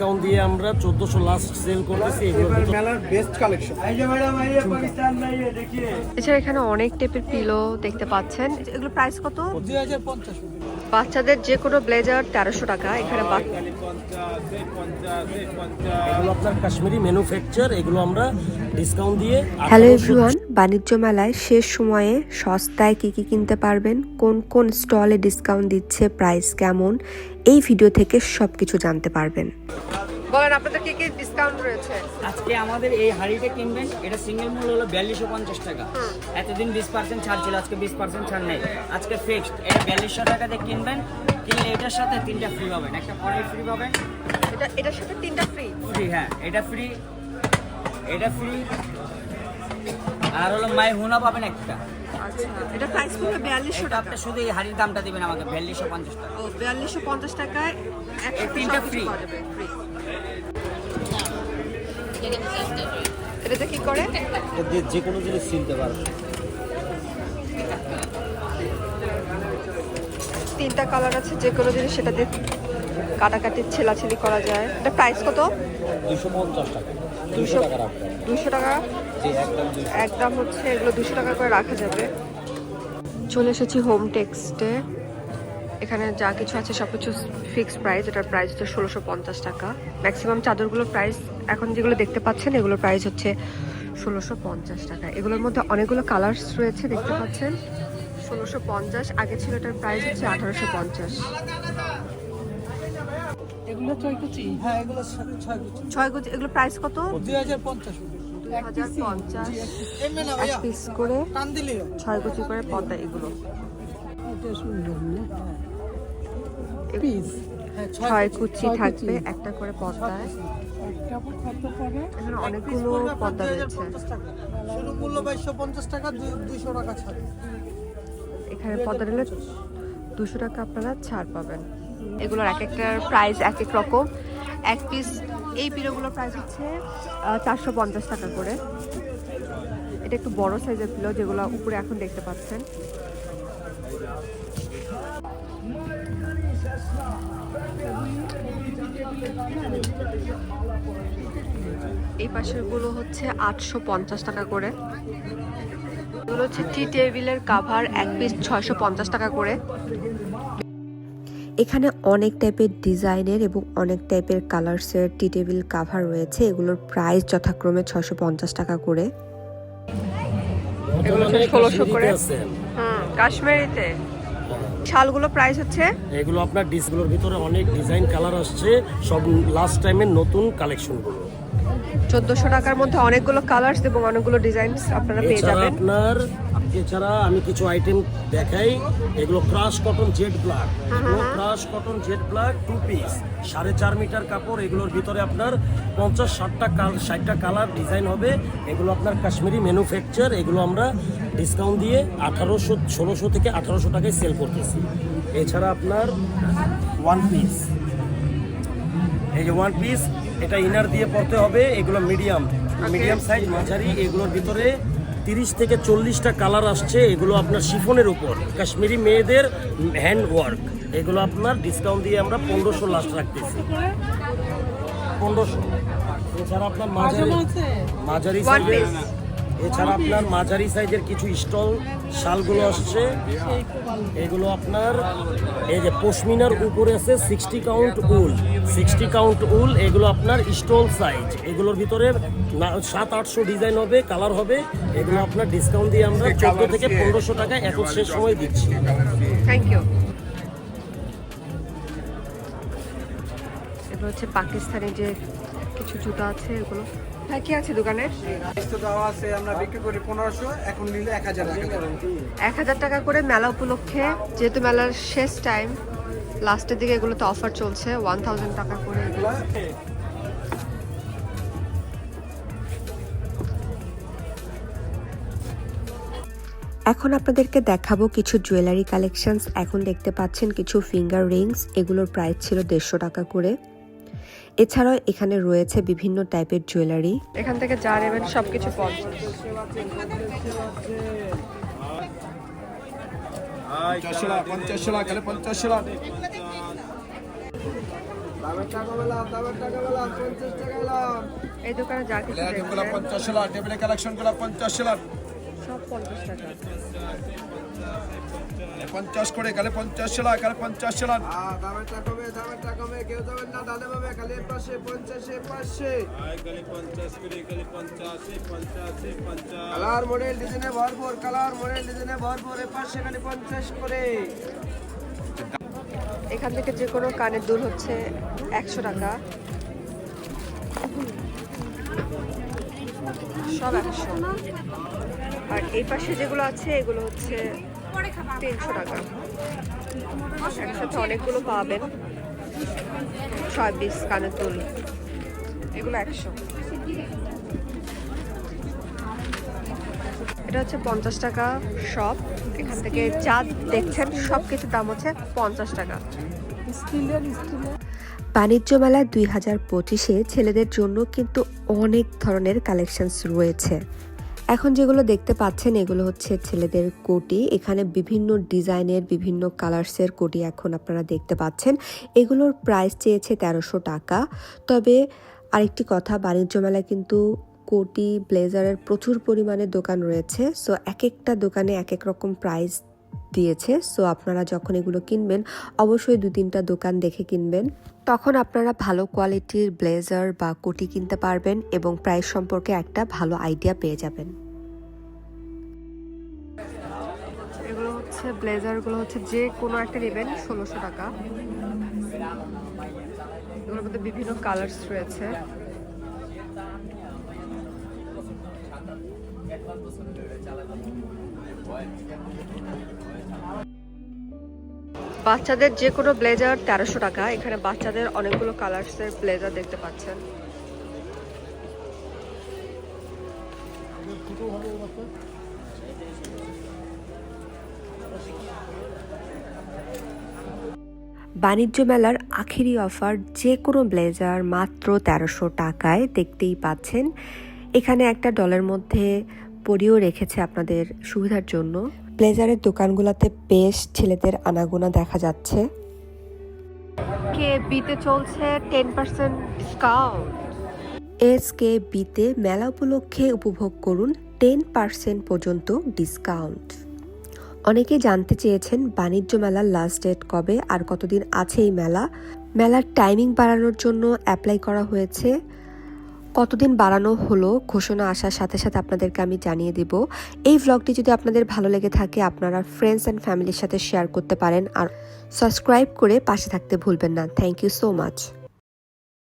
Discount দিয়ে আমরা চোদ্দশো লাস্ট সেল করতেছি মেলার বেস্ট কালেকশন এছাড়া এখানে অনেক টাইপের পিলো দেখতে পাচ্ছেন। এগুলো প্রাইস কত? দুই হাজার পঞ্চাশ। বাচ্চাদের যে কোনো ব্লেজার তেরোশো টাকা এখানে এগুলো আপনার কাশ্মীরি ম্যানুফ্যাকচার এগুলো আমরা ডিসকাউন্ট দিয়ে হ্যালো 1800 এভরিওয়ান বাণিজ্য মেলায় শেষ সময়ে সস্তায় কি কি কিনতে পারবেন কোন কোন স্টলে ডিসকাউন্ট দিচ্ছে প্রাইস কেমন এই ভিডিও থেকে সব কিছু জানতে পারবেন। বলেন আপনাদের কি কি ডিসকাউন্ট রয়েছে? আজকে আমাদের এই হাড়িটা কিনবেন এটা সিঙ্গেল মূল্য হলো বিয়াল্লিশশো পঞ্চাশ টাকা। এতদিন বিশ পার্সেন্ট ছাড় ছিল আজকে বিশ পার্সেন্ট ছাড় নেই। আজকে ফিক্সড এটা বিয়াল্লিশশো টাকা দিয়ে কিনবেন কিনলে এটার সাথে তিনটা ফ্রি পাবেন। একটা কড়াই ফ্রি পাবেন। এটা এটার সাথে তিনটা ফ্রি ফ্রি হ্যাঁ এটা ফ্রি এটা ফ্রি আর হলো মাই হুনা পাবেন একটা। আচ্ছা এটা প্রাইস পড়বে বিয়াল্লিশশো টাকা। আপনি শুধু এই হাড়ির দামটা দিবেন আমাকে বিয়াল্লিশশো পঞ্চাশ টাকা। ও বিয়াল্লিশশো পঞ্চাশ টাকায় তিনটা যাবে ফ্রি এটাতে কি করে? যে কোনো জিনিস চিনতে পারবে তিনটা কালার আছে যে কোনো জিনিস সেটা দিয়ে কাটাকাটি ছেলাছেলি করা যায়। এটা প্রাইস কত? দুশো পঞ্চাশ টাকা। দুশো দুশো টাকা দুশো টাকা? একদম হচ্ছে এগুলো দুশো টাকা করে রাখা যাবে। চলে এসেছি হোম টেক্সটে এখানে যা কিছু আছে সব কিছু ফিক্সড প্রাইস এটার প্রাইস হচ্ছে ষোলোশো পঞ্চাশ টাকা। ম্যাক্সিমাম চাদরগুলোর প্রাইস এখন যেগুলো দেখতে পাচ্ছেন এগুলোর প্রাইস হচ্ছে ষোলোশো পঞ্চাশ টাকা। এগুলোর মধ্যে অনেকগুলো কালার্স রয়েছে দেখতে পাচ্ছেন। ষোলোশো পঞ্চাশ আগে ছিল এটার প্রাইস হচ্ছে আঠারোশো পঞ্চাশ। এগুলো ছয় কুচি? হ্যাঁ এগুলো ছয় কুচি। এগুলো প্রাইস কত? দুই হাজার পঞ্চাশ হাজার পঞ্চাশ। পিস করে ছয় কুচি করে পদ্মা এগুলো। পিস হ্যাঁ ছয় কুচি থাকবে একটা করে পদ্মায় এখানে অনেকগুলো পদ্মা রয়েছে। শুরু মূল্য বাইশশো পঞ্চাশ টাকা দুইশো টাকা ছাড়। এখানে পদ্মা নিলে দুশো টাকা আপনারা ছাড় পাবেন। এগুলোর এক একটার প্রাইস এক এক রকম। এক পিস এই পিলোগুলোর প্রাইস হচ্ছে চারশো পঞ্চাশ টাকা করে। এটা একটু বড় সাইজের পিলো যেগুলো উপরে এখন দেখতে পাচ্ছেন। এই পাশেরগুলো হচ্ছে আটশো পঞ্চাশ টাকা করে। এগুলো হচ্ছে টি টেবিলের কাভার এক পিস ছয়শো পঞ্চাশ টাকা করে। এখানে অনেক টাইপের ডিজাইনের এবং অনেক টাইপের কালার্সের টি টেবিল কাভার রয়েছে। এগুলোর প্রাইস যথাক্রমে ছশো পঞ্চাশ টাকা করে। 1600 করে। হুম কাশ্মীরিতে। শালগুলো প্রাইস হচ্ছে? এগুলো আপনার ডিসগুলোর ভিতরে অনেক ডিজাইন কালার আসছে সব লাস্ট টাইমের নতুন কালেকশনগুলো চোদ্দশো টাকার মধ্যে অনেকগুলো কালার্স এবং অনেকগুলো ডিজাইন আপনারা পেয়ে যাবেন। আপনার এছাড়া আমি কিছু আইটেম দেখাই এগুলো ক্রাশ কটন জেড ব্ল্যাক এগুলো crush cotton jade black two piece সাড়ে চার মিটার কাপড় এগুলোর ভিতরে আপনার পঞ্চাশ ষাটটা কাল ষাটটা কালার ডিজাইন হবে। এগুলো আপনার কাশ্মীরি ম্যানুফ্যাকচার এগুলো আমরা ডিসকাউন্ট দিয়ে আঠারোশো ষোলোশো থেকে আঠারোশো টাকায় সেল করতেছি। এছাড়া আপনার ওয়ান পিস এই যে ওয়ান পিস এটা ইনার দিয়ে পড়তে হবে এগুলো মিডিয়াম মিডিয়াম সাইজ মাঝারি এগুলোর ভিতরে তিরিশ থেকে চল্লিশটা কালার আসছে এগুলো আপনার শিফনের উপর। কাশ্মীরি মেয়েদের হ্যান্ড ওয়ার্ক এগুলো আপনার ডিসকাউন্ট দিয়ে আমরা পনেরোশো লাস্ট রাখতেছি। পনেরোশো। এছাড়া আপনার মাঝারি মাঝারি সাইজের। এছাড়া আপনার মাঝারি সাইজের কিছু স্টল শালগুলো আসছে। এগুলো আপনার এই যে পশমিনার উপরে আছে sixty count wool. Sixty count wool এগুলো আপনার স্টল সাইজ। এগুলোর ভিতরে না- সাত আটশো ডিজাইন হবে কালার হবে। এগুলো আপনার ডিসকাউন্ট দিয়ে আমরা চোদ্দ থেকে পনেরোশো টাকা এখন শেষ সময় দিচ্ছি। থ্যাংক ইউ হচ্ছে পাকিস্তানি যে কিছু জুতা আছে এগুলো। হ্যাঁ কি আছে দোকানে? দেওয়া আছে আমরা বিক্রি করি পনেরোশো এখন নিলে এক হাজার টাকা এক হাজার টাকা করে মেলা উপলক্ষে যেহেতু মেলার শেষ টাইম লাস্টের দিকে এগুলোতে অফার চলছে ওয়ান থাউজেন্ড টাকা করে। এগুলো এখন আপনাদেরকে দেখাবো কিছু জুয়েলারি কালেকশনস এখন দেখতে পাচ্ছেন কিছু ফিঙ্গার রিংস এগুলোর প্রাইস ছিল দেড়শো টাকা করে। এছাড়াও এখানে রয়েছে বিভিন্ন টাইপের জুয়েলারি। এখান থেকে যা নেবেন সবকিছু এই দোকানে যা কিছু পঞ্চাশ লাখ টেবিলের কালেকশনগুলো পঞ্চাশ লাখ। সব পঞ্চাশ টাকা। পঞ্চাশ করে গেলে পঞ্চাশ লাখ গেলে পঞ্চাশ লাখ দামেরটা কমে দামেরটা কমে কেউ যাবেন না দাদা পাবে খালি এর পাশে পঞ্চাশে পাশে কালার মডেল ডিজাইনে ভরপুর কালার মডেল ডিজাইনে ভরপুর এর পাশে খালি পঞ্চাশ করে। এখান থেকে যে কোনো কানের দুল হচ্ছে একশো টাকা। সব একশো। আর এই পাশে যেগুলো আছে এগুলো হচ্ছে তিনশো টাকা। একসাথে অনেকগুলো পাবেন। ছয় পিস কানের দুল। এগুলো একশো। এটা হচ্ছে পঞ্চাশ টাকা শপ। এখান থেকে যা দেখছেন সব কিছুর দাম হচ্ছে পঞ্চাশ টাকা। বাণিজ্য মেলা দুই হাজার পঁচিশে ছেলেদের জন্য কিন্তু অনেক ধরনের কালেকশনস রয়েছে। এখন যেগুলো দেখতে পাচ্ছেন, এগুলো হচ্ছে ছেলেদের কোটি। এখানে বিভিন্ন ডিজাইনের বিভিন্ন কালার্সের কোটি এখন আপনারা দেখতে পাচ্ছেন। এগুলোর প্রাইস চেয়েছে তেরোশো টাকা। তবে আরেকটি কথা, বাণিজ্য মেলায় কিন্তু কোটি, ব্লেজারের প্রচুর পরিমাণে দোকান রয়েছে। সো এক একটা দোকানে এক এক রকম প্রাইস দিয়েছে। সো আপনারা যখন এগুলো কিনবেন, অবশ্যই দু তিনটা দোকান দেখে কিনবেন। তখন আপনারা ভালো কোয়ালিটির ব্লেজার বা কোটি কিনতে পারবেন এবং প্রাইস সম্পর্কে একটা ভালো আইডিয়া পেয়ে যাবেন। এগুলো হচ্ছে ব্লেজারগুলো হচ্ছে যে কোনো একটা নেবেন, ষোলোশো টাকা। এগুলোর মধ্যে বিভিন্ন কালার্স রয়েছে। বাচ্চাদের যে কোনো ব্লেজার তেরোশো টাকা। এখানে বাচ্চাদের অনেকগুলো কালার্সের ব্লেজার দেখতে পাচ্ছেন। বাণিজ্য মেলার আখেরি অফার যে কোনো ব্লেজার মাত্র তেরোশো টাকায় দেখতেই পাচ্ছেন। এখানে একটা ডলের মধ্যে পরিয়েও রেখেছে আপনাদের সুবিধার জন্য। ব্লেজারের দোকানগুলোতে বেশ ছেলেদের আনাগোনা দেখা যাচ্ছে। কে বিতে চলছে ten percent discount. S K বিতে মেলা উপলক্ষে উপভোগ করুন টেন পার্সেন্ট পর্যন্ত ডিসকাউন্ট। অনেকে জানতে চেয়েছেন বাণিজ্য মেলার লাস্ট ডেট কবে আর কতদিন আছে এই মেলা? মেলার টাইমিং বাড়ানোর জন্য অ্যাপ্লাই করা হয়েছে। কতদিন বাড়ানো হলো ঘোষণা আসার সাথে সাথে আপনাদেরকে আমি জানিয়ে দেব। এই ভ্লগটি যদি আপনাদের ভালো লেগে থাকে, আপনারা ফ্রেন্ডস অ্যান্ড ফ্যামিলির সাথে শেয়ার করতে পারেন আর সাবস্ক্রাইব করে পাশে থাকতে ভুলবেন না। Thank you so much